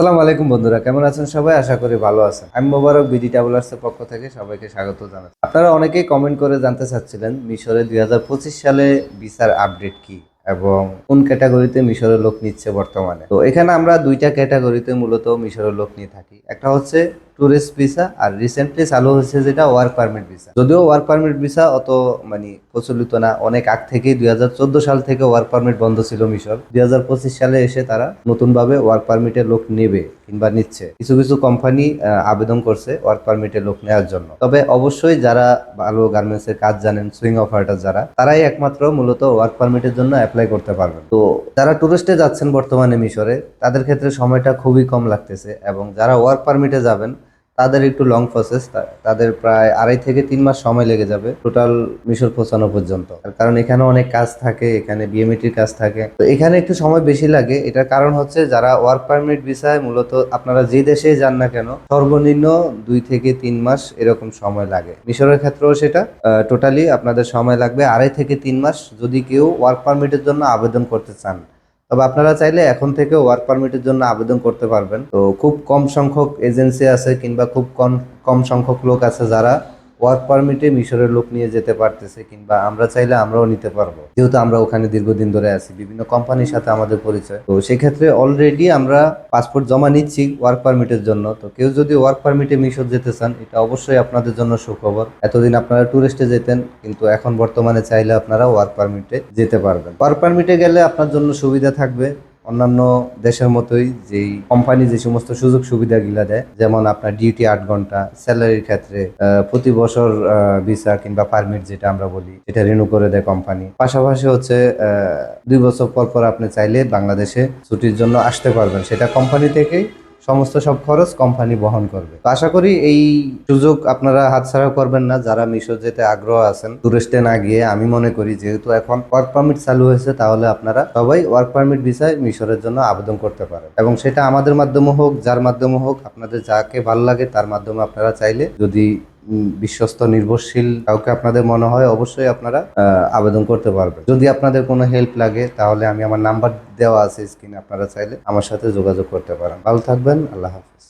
আসসালামু আলাইকুম বন্ধুরা, কেমন আছেন সবাই? আশা করি ভালো আছেন। আমি মোবারক বিডি ট্রাভেলার্সের পক্ষ থেকে সবাইকে স্বাগত জানাচ্ছি। আপনারা অনেকেই কমেন্ট করে জানতে চাচ্ছিলেন, মিশরে দুই হাজার পঁচিশ সালে ভিসার আপডেট কি এবং কোন ক্যাটাগরিতে মিশরের লোক নিচ্ছে বর্তমানে? তো এখানে আমরা দুইটা ক্যাটাগরিতে মূলত মিশরের লোক নিয়ে থাকি। একটা হচ্ছে ট্যুরিস্ট ভিসা আর রিসেন্টলি চালু হয়েছে যেটা ওয়ার্ক পারমিট ভিসা যদিও ওয়ার্ক পারমিট ভিসা অত মানে প্রচলিত না, অনেক আগ থেকেই দুই হাজার চোদ্দ সাল থেকে ওয়ার্ক পারমিট বন্ধ ছিল মিশর। দুই হাজার পঁচিশ সালে এসে তারা নতুনভাবে ওয়ার্ক পারমিটের লোক নেবে কিংবা নিচ্ছে। কিছু কিছু কোম্পানি আবেদন করছে ওয়ার্ক পারমিটের লোক নেওয়ার জন্য। তবে অবশ্যই যারা ভালো গার্মেন্টস এর কাজ জানেন সুইং অপারেটর যারা, তারাই একমাত্র মূলত ওয়ার্ক পারমিটের জন্য অ্যাপ্লাই করতে পারবেন। তো যারা টুরিস্টে যাচ্ছেন বর্তমানে মিশরে, তাদের ক্ষেত্রে সময়টা খুবই কম লাগতেছে এবং যারা ওয়ার্ক পারমিটে যাবেন তাদের একটু লং প্রসেস তাদের প্রায় আড়াই থেকে তিন মাস সময় লেগে যাবে টোটাল মিশর পৌঁছানো পর্যন্ত। কারণ এখানে অনেক কাজ থাকে, এখানে বিএমইটির কাজ থাকে। তো এখানে একটু সময় বেশি লাগে, এটার কারণ হচ্ছে যারা ওয়ার্ক পারমিট ভিসায় মূলত আপনারা যে দেশে যান না কেন, সর্বনিম্ন দুই থেকে তিন মাস এরকম সময় লাগে। মিশরের ক্ষেত্রেও সেটা টোটালি আপনাদের সময় লাগবে আড়াই থেকে তিন মাস যদি কেউ ওয়ার্ক পারমিটের জন্য আবেদন করতে চান। তবে আপনারা চাইলে এখন থেকে ওয়ার্ক পারমিটের জন্য আবেদন করতে পারবেন। তো খুব কম সংখ্যক এজেন্সি আছে কিংবা খুব কম কম সংখ্যক লোক আছে যারা ওয়ার্ক পারমিটে মিশরের লোক নিয়ে যেতে পারতেছে কিংবা আমরা চাইলে আমরাও নিতে পারব। যেহেতু আমরা ওখানে দীর্ঘদিন ধরে আছি, বিভিন্ন কোম্পানির সাথে আমাদের পরিচয়। তো সেক্ষেত্রে অলরেডি আমরা পাসপোর্ট জমা নিচ্ছি ওয়ার্ক পারমিটের জন্য। তো কেউ যদি ওয়ার্ক পারমিটে মিশর যেতে চান, এটা অবশ্যই আপনাদের জন্য সুখবর। এতদিন আপনারা ট্যুরিস্টে যেতেন, কিন্তু এখন বর্তমানে চাইলে আপনারা ওয়ার্ক পারমিটে যেতে পারবেন। ওয়ার্ক পারমিটে গেলে আপনার জন্য সুবিধা থাকবে। অন্যান্য দেশের মতোই যেই কোম্পানি যে সমস্ত সুযোগ সুবিধাগুলো দেয়, যেমন আপনার ডিউটি আট ঘণ্টা স্যালারির ক্ষেত্রে প্রতি বছর ভিসা কিংবা পারমিট যেটা আমরা বলি এটা রিনিউ করে দেয় কোম্পানি পাশাপাশি হচ্ছে দুই বছর পর পর আপনি চাইলে বাংলাদেশে ছুটির জন্য আসতে পারবেন। সেটা কোম্পানি থেকেই সমস্ত সব খরচ কোম্পানি বহন করবে। তো আশা করি এই সুযোগ আপনারা হাতছাড়া করবেন না। যারা মিশো যেতে আগ্রহ আছেন টুরিস্টে না গিয়ে আমি মনে করি যেহেতু এখন ওয়ার্ক পারমিট চালু হয়েছে, তাহলে আপনারা সবাই ওয়ার্ক পারমিট ভিসায় মিশরের জন্য আবেদন করতে পারেন। এবং সেটা আমাদের মাধ্যমে হোক, যার মাধ্যমে হোক, আপনাদের যাকে ভালো লাগে তার মাধ্যমে আপনারা চাইলে যদি বিশ্বস্ত, নির্ভরশীল, কাউকে আপনাদের মনে হয় অবশ্যই আপনারা আবেদন করতে পারবেন। যদি আপনাদের কোনো হেল্প লাগে, তাহলে আমি আমার নাম্বার দেওয়া আছে স্ক্রিনে আপনারা চাইলে আমার সাথে যোগাযোগ করতে পারেন। ভালো থাকবেন, আল্লাহ হাফিজ।